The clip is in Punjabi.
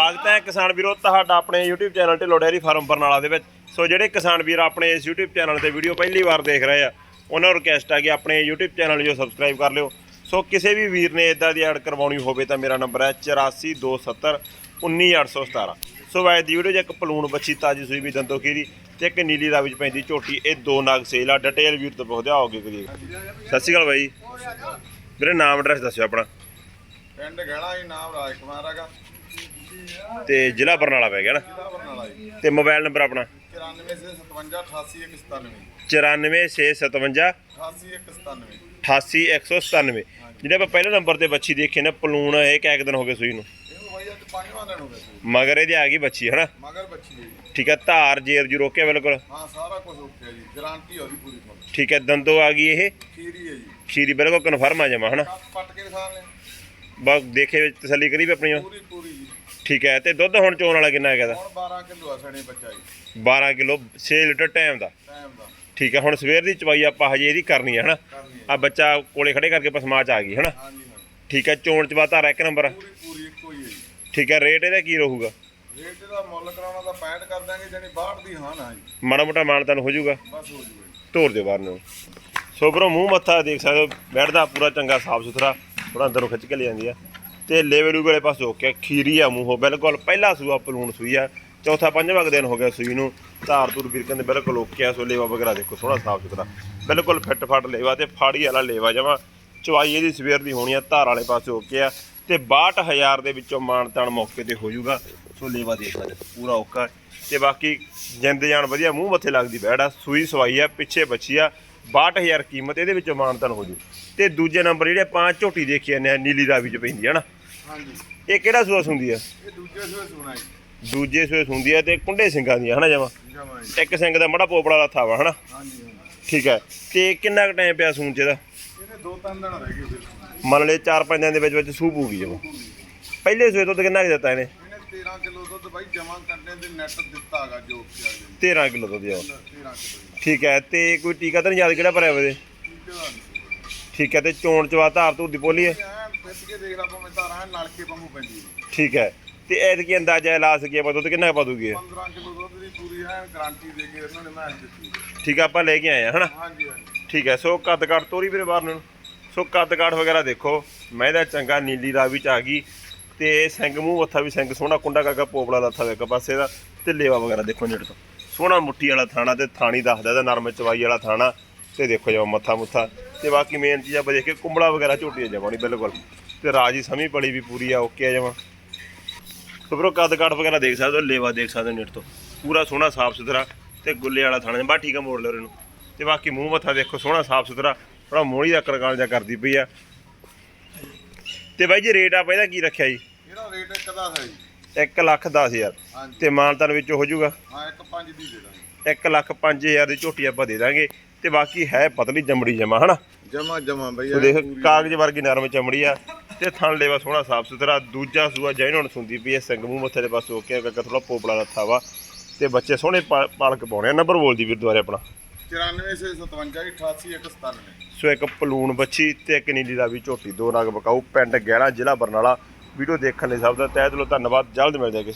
ਸਵਾਗਤ ਹੈ ਕਿਸਾਨ ਵੀਰੋ, ਤੁਹਾਡਾ ਆਪਣੇ YouTube channel Dhillon dairy farm Barnala ਦੇ ਵਿੱਚ। ਸੋ ਜਿਹੜੇ ਕਿਸਾਨ ਵੀਰ ਆਪਣੇ ਇਸ YouTube ਚੈਨਲ ਤੇ ਵੀਡੀਓ ਪਹਿਲੀ ਵਾਰ ਦੇਖ ਰਹੇ ਆ, ਉਹਨਾਂ ਨੂੰ ਰਿਕਵੈਸਟ ਆ ਕਿ ਆਪਣੇ YouTube ਚੈਨਲ ਜੋ ਸਬਸਕ੍ਰਾਈਬ ਕਰ ਲਿਓ। ਸੋ ਕਿਸੇ ਵੀ ਵੀਰ ਨੇ ਇਦਾਂ ਦੀ ਐਡ ਕਰਵਾਉਣੀ ਹੋਵੇ ਤਾਂ ਮੇਰਾ ਨੰਬਰ ਹੈ 8427 19817 ਸੋ ਵੈਦ ਦੀ ਵੀਡੀਓ 'ਚ ਇੱਕ ਪਲੂਣ ਬੱਚੀ ਤਾਜੀ ਸੂਈ ਵੀ ਦੰਦੋ ਖੀਰੀ ਤੇ ਇੱਕ ਨੀਲੀ ਦਾ ਵਿੱਚ ਪੈਂਦੀ ਝੋਟੀ, ਇਹ ਦੋ ਨਾਗ ਸੇਲ ਆ। ਡਿਟੇਲ ਵੀਰ ਤੋਂ ਪੁੱਛਦੇ ਆਓਗੇ ਕਰੀਏ ਸਤਿ ਸ਼੍ਰੀ ਅਕਾਲ ਬਾਈ। ਮੇਰੇ ਨਾਮ ਐਡਰੈਸ ਦੱਸਿਓ ਆਪਣਾ। ਪਿੰਡ ਗਹਿਣਾ ਜੀ, ਨਾਮ ਰਾਜ ਕੁਮਾਰ ਹੈਗਾ। ਤੇ ਜ਼ਿਲ੍ਹਾ ਬਰਨਾਲਾ ਪੈ ਗਿਆ ਨਾ? ਜ਼ਿਲ੍ਹਾ ਬਰਨਾਲਾ ਜੀ। ਤੇ ਮੋਬਾਈਲ ਨੰਬਰ ਆਪਣਾ? 94 ਸੇ 57 88 197 94657 88 197 88197 ਜਿਹੜੇ ਆਪਾਂ ਪਹਿਲੇ ਨੰਬਰ ਤੇ ਬੱਚੀ ਦੇਖੀ ਨਾ ਪਲੂਣ ਇਹ ਕਿਆ ਕੁ ਦਿਨ ਹੋ ਗਏ ਸੂਈ ਨੂੰ? ਇਹਨੂੰ ਬਾਈ ਅੱਜ ਪੰਜਵਾਂ ਦਿਨ ਹੋ ਗਿਆ ਸੀ ਮਗਰ ਇਹਦੇ ਆ ਗਈ ਬੱਚੀ ਹਨਾ? ਮਗਰ ਬੱਚੀ ਹੈ ਜੀ। ਠੀਕ ਹੈ ਧਾਰ ਜੇਰ ਜੂ ਰੋਕਿਆ ਬਿਲਕੁਲ? ਹਾਂ ਸਾਰਾ ਕੁਝ ਓਕੇ ਜੀ। ਗਾਰੰਟੀ ਉਹਦੀ ਪੂਰੀ ਤੁਹਾਨੂੰ। ਠੀਕ ਹੈ ਦੰਦੋ ਆ ਗਈ ਇਹ? ਖੀਰੀ ਹੈ ਜੀ। ਖੀਰੀ ਬਿਲਕੁਲ ਕਨਫਰਮ ਆ ਜਾਵਾ ਹਨਾ? ਕੱਪ ਪੱਟ ਕੇ ਦਿਖਾ ਲੈ ਬਸ ਦੇਖੇ ਵਿੱਚ ਤਸੱਲੀ ਕਰੀ ਵੀ ਆਪਣੀ। ਪੂਰੀ ਪੂਰੀ ਜੀ। ਠੀਕ ਹੈ ਤੇ ਦੁੱਧ ਹੁਣ ਚੋਣ ਵਾਲਾ ਕਿੰਨਾ ਹੈਗਾ ਦਾ ਹੁਣ 12 ਕਿਲੋ ਆ ਸਣੇ ਬੱਚਾ ਜੀ। 12 ਕਿਲੋ 6 ਲੀਟਰ ਟਾਈਮ ਦਾ। ਟਾਈਮ ਦਾ। ਠੀਕ ਹੈ ਹੁਣ ਸਵੇਰ ਦੀ ਚਵਾਈ ਆਪਾਂ ਹਜੇ ਇਹਦੀ ਕਰਨੀ ਹੈ ਹਨਾ? ਕਰਨੀ ਹੈ। ਆ ਬੱਚਾ ਕੋਲੇ ਖੜੇ ਕਰਕੇ ਚ ਆ ਗਈ ਹਨਾ? ਹਾਂਜੀ ਠੀਕ ਹੈ ਚੋਣ ਚ ਬਾਤਾਰਾ ਇੱਕ ਨੰਬਰ। ਪੂਰੀ ਪੂਰੀ ਇੱਕੋ ਹੀ ਹੈ ਜੀ। ਠੀਕ ਹੈ ਰੇਟ ਇਹਦਾ ਕੀ ਰਹੂਗਾ? ਰੇਟ ਦਾ ਮੁੱਲ ਕਰਾਉਣਾ ਤਾਂ 65 ਕਰ ਦਾਂਗੇ ਜਾਨੀ 62 ਦੀ ਹਾਂ ਨਾ ਜੀ। ਮਾੜਾ ਮੋਟਾ ਹੋ ਜਾਊਗਾ। ਬਸ ਹੋ ਜੂਗਾ ਜੀ। ਧੋਰ ਦੇ ਬਾਹਰ ਨੂੰ। ਸੋ ਬਰੋ ਮੂੰਹ ਮੱਥਾ ਦੇਖ ਸਕਦੇ ਹੋ ਬੈਠਦਾ ਪੂਰਾ ਚੰਗਾ ਸਾਫ਼ ਸੁਥਰਾ ਥੋੜਾ ਅੰਦਰੋਂ ਖਿੱਚ ਕੇ ਲੈ ਜਾਂਦੀ ਆ। ਤੇ ਲੇਵੇ ਲੂਵੇ ਵਾਲੇ ਪਾਸੇ ਹੋ ਕੇ ਖੀਰੀ ਆ ਮੂੰਹੋਂ। ਬਿਲਕੁਲ ਪਹਿਲਾ ਸੂਆ ਪਲੂਣ ਸੂਈ ਆ। ਚੌਥਾ ਪੰਜਵਾਂ ਕੁ ਦਿਨ ਹੋ ਗਿਆ ਸੂਈ ਨੂੰ। ਧਾਰ ਧੂਰ ਵੀਰ ਕਹਿੰਦੇ ਬਿਲਕੁਲ ਓਕੇ ਆ। ਸੋ ਲੇਵਾ ਵਗੈਰਾ ਦੇਖੋ, ਸੋਹਣਾ ਸਾਫ਼ ਸੁਥਰਾ। ਬਿਲਕੁਲ ਫਿੱਟ ਫੱਟ ਲੇਵਾ ਤੇ ਫਾੜੀ ਵਾਲਾ ਲੇਵਾ ਜਮਾ। ਚਵਾਈ ਇਹਦੀ ਸਵੇਰ ਦੀ ਹੋਣੀ ਆ, ਧਾਰ ਵਾਲੇ ਪਾਸੇ ਓਕੇ ਆ। ਤੇ 62000 ਦੇ ਵਿੱਚੋਂ ਮਾਨ ਤਾਣ ਮੌਕੇ ਤੇ ਹੋ ਜਾਊਗਾ। ਸੋ ਲੇਵਾ ਦੇਖ ਸਕਦੇ ਪੂਰਾ ਓਕਾ। ਤੇ ਬਾਕੀ ਜਿੰਦ ਜਾਨ ਵਧੀਆ, ਮੂੰਹ ਮੱਥੇ ਲੱਗਦੀ ਬੈੜ ਆ। ਸੂਈ ਸਵਾਈ ਆ, ਪਿੱਛੇ ਬੱਚੀ ਆ। 62000 ਕੀਮਤ ਇਹਦੇ ਵਿੱਚੋਂ ਮਾਨਤਨ ਹੋ ਜੂ। ਤੇ ਦੂਜੇ ਨੰਬਰ ਜਿਹੜੇ ਆਪਾਂ ਝੋਟੀ ਦੇਖੀ ਜਾਂਦੇ ਆ, ਨੀਲੀ ਰਾਵੀ ਚ ਪੈਂਦੀ ਹੈ ਨਾ। ਹਾਂਜੀ। ਇਹ ਕਿਹੜਾ ਸੂਆ ਸੁੰਦੀ ਆ? ਇਹ ਦੂਜੇ ਸੂਏ ਸੁਣਾ ਜੀ। ਦੂਜੇ ਸੂਏ ਸੁੰਦੀ ਆ ਤੇ ਕੁੰਡੇ ਸਿੰਘਾਂ ਦੀ ਹਨਾ ਜਮਾ? ਜਮਾ ਜੀ। ਇੱਕ ਸਿੰਘ ਦਾ ਮੜਾ ਪੋਪੜਾ ਦਾ ਥਾਵਾ ਹਨਾ? ਹਾਂਜੀ ਹਾਂਜੀ। ਠੀਕ ਹੈ ਤੇ ਕਿੰਨਾ ਕੁ ਟਾਈਮ ਪਿਆ ਸੂਣ ਚ ਇਹਦਾ? ਇਹਦੇ ਦੋ ਤਿੰਨ ਦਿਨ ਰਹਿ ਗਏ ਫਿਰ ਮੰਨ ਲਏ 4-5 ਦਿਨ ਦੇ ਵਿੱਚ ਵਿੱਚ ਸੂ ਪੂਗੀ ਜਮਾ। ਪਹਿਲੇ ਸੂਏ ਤੋਂ ਤਾਂ ਕਿੰਨਾ ਕੁ ਦਿੱਤਾ ਇਹਨੇ? ਇਹਨੇ 13 ਕਿਲੋ ਦੁੱਧ ਬਾਈ ਜਮਾ ਕਰਨੇ ਦੇ ਨੈਟ ਦਿੱਤਾ ਹੈਗਾ ਜੋ ਕਿ ਆ ਜੀ। 13 ਕਿਲੋ ਦੁੱਧ ਜਾਓ 13 ਕਿਲੋ ਜੀ। ਠੀਕ ਹੈ ਤੇ ਕੋਈ ਟੀਕਾ ਤਾਂ ਨਹੀਂ ਯਾਦ ਕਿਹੜਾ ਭਰਿਆ ਉਹਦੇ ਠੀਕ ਹੈ ਤੇ ਚੋਣ ਚਵਾ ਧਾਰ ਧੂਰ ਦੀ ਬੋਲੀ ਹੈ ਕੇ ਦੇਖ ਲਾ ਭਾਵੇਂ ਤਾਂ ਰਾਂ ਨਲਕੇ ਵਾਂਗੂ ਪੈਂਦੀ ਹੈ। ਠੀਕ ਹੈ। ਤੇ ਐਤਕੀ ਅੰਦਾਜ਼ਾ ਲਾ ਸਕੀਏ ਆਪਾਂ ਦੁੱਧ ਕਿੰਨਾ ਪਾ ਦੂਗੀ ਇਹ? 15 ਕਿਲੋ ਦੁੱਧ ਦੀ ਪੂਰੀ ਹੈ ਗਾਰੰਟੀ ਦੇ ਕੇ ਇਹਨਾਂ ਨੇ ਮੈਚ ਦਿੱਤੀ ਠੀਕ ਹੈ ਆਪਾਂ ਲੈ ਕੇ ਆਏ ਆ ਹਨਾ? ਹਾਂਜੀ ਹਾਂਜੀ। ਠੀਕ ਹੈ ਸੋ ਕੱਦ ਕਾਠ ਤੋਰੀ ਵੀਰੇ ਬਾਹਰ ਨੂੰ। ਸੋ ਕੱਦ ਕਾਠ ਵਗੈਰਾ ਦੇਖੋ ਮੈਂ ਦਾ ਚੰਗਾ ਨੀਲੀ ਰਾਵੀ ਚ ਆ ਗਈ ਤੇ ਸਿੰਘ ਮੂੰਹ ਮੱਥਾ ਵੀ ਸਿੰਘ ਸੋਹਣਾ ਕੁੰਡਾ ਕਾਕਾ ਪੋਪਲਾ ਦਾ ਥਾ ਇੱਕ ਪਾਸੇ ਦਾ ਤੇ ਲੇਵਾ ਵਗੈਰਾ ਦੇਖੋ ਨੇੜ ਤੋਂ। ਸੋਹਣਾ ਮੁੱਠੀ ਵਾਲਾ ਥਾਣਾ ਤੇ ਥਾਣੀ ਦੱਸਦਾ ਇਹਦਾ ਨਰਮ ਚਵਾਈ ਵਾਲਾ ਥਾਣਾ ਤੇ ਦੇਖੋ ਜਮਾ ਮੱਥਾ ਮੁੱਥਾ। ਤੇ ਬਾਕੀ ਮੇਨ ਚੀਜ਼ ਆਪਾਂ ਦੇਖ ਕੇ ਕੁੰਬਲਾ ਵਗੈਰਾ ਝੋਟੀ ਜਮਾਣੀ ਬਿਲਕੁਲ। ਤੇ ਰਾਜੀ ਸਮੀ ਪੜੀ ਵੀ ਪੂਰੀ ਆ ਓਕੇ ਆ ਜਮਾ ਸੋ ਬਰੋ ਕੱਦ ਕਾਠ ਵਗੈਰਾ ਦੇਖ ਸਕਦੇ ਹੋ ਲੇਵਾ ਦੇਖ ਸਕਦੇ ਹੋ ਨੇੜ ਤੋਂ। ਪੂਰਾ ਸੋਹਣਾ ਸਾਫ਼ ਸੁਥਰਾ ਤੇ ਗੁੱਲੇ ਵਾਲਾ ਥਾਣਾ ਬਾ ਠੀਕ ਆ ਮੋੜ ਲਿਓ ਇਹਨੂੰ। ਤੇ ਬਾਕੀ ਮੂੰਹ ਮੱਥਾ ਦੇਖੋ ਸੋਹਣਾ ਸਾਫ਼ ਸੁਥਰਾ ਥੋੜਾ ਮੋੜੀ ਦਾ ਕਰਕਾਲ ਜਾ ਕਰਦੀ ਪਈ ਆ। ਤੇ ਬਾਈ ਜੀ ਰੇਟ ਆਪਾਂ ਇਹਦਾ ਕੀ ਰੱਖਿਆ ਜੀ? ਇਹਦਾ ਰੇਟ ਇੱਕ ਦਾ ਹੈ ਜੀ। 1 ਲੱਖ 10000 ਹਾਂਜੀ। ਤੇ ਮਾਨਤਾਨ ਵਿੱਚ ਹੋ ਜਾਊਗਾ? ਹਾਂ ਇੱਕ ਪੰਜ ਦੀ ਦੇ ਦਾਂਗੇ। 1 ਲੱਖ 5000 ਦੀ ਝੋਟੀ ਆਪਾਂ ਦੇ ਦਾਂਗੇ। ਤੇ ਬਾਕੀ ਹੈ ਪਤਲੀ ਜੰਮੜੀ ਜਮਾ ਹਨਾ? ਜਮਾ ਜਮਾ ਬਈ ਤੂੰ ਦੇਖ ਕਾਗਜ਼ ਵਰਗੀ ਨਰਮ ਚਮੜੀ ਆ ਤੇ ਥਣ ਲੇਵਾ ਸੋਹਣਾ ਸਾਫ਼ ਸੁਥਰਾ ਦੂਜਾ ਸੂਆ ਜੈਨ ਹੁਣ ਸੁੰਦੀ ਪਈ ਐ ਸਿੰਘ ਮੂੰਹ ਮੱਥੇ ਦੇ ਪਾਸੇ ਹੋ ਕੇ ਕੱਕਾ ਥੋੜਾ ਪੋਪਲਾ ਲੱਥਾ ਵਾ ਤੇ ਬੱਚੇ ਸੋਹਣੇ ਪਾਲਕ ਪਾਉਣੇ ਨੰਬਰ ਬੋਲ ਦੀ ਵੀਰ ਦੁਆਰੇ ਆਪਣਾ। 94 ਸੇ 57 88 197 ਸੋ ਇੱਕ ਪਲੂਣ ਬੱਚੀ ਤੇ ਇੱਕ ਨੀਲੀ ਦਾ ਵੀ ਝੋਟੀ ਦੋ ਨਗ ਬਕਾਊ ਪਿੰਡ ਗਹਿਣਾ ਜ਼ਿਲ੍ਹਾ ਬਰਨਾਲਾ। ਵੀਡੀਓ ਦੇਖਣ ਲਈ ਸਭ ਦਾ ਤਹਿ ਦਿਲੋਂ ਧੰਨਵਾਦ ਜਲਦ ਮਿਲਦੇ ਹਾਂ ਕਿਸੇ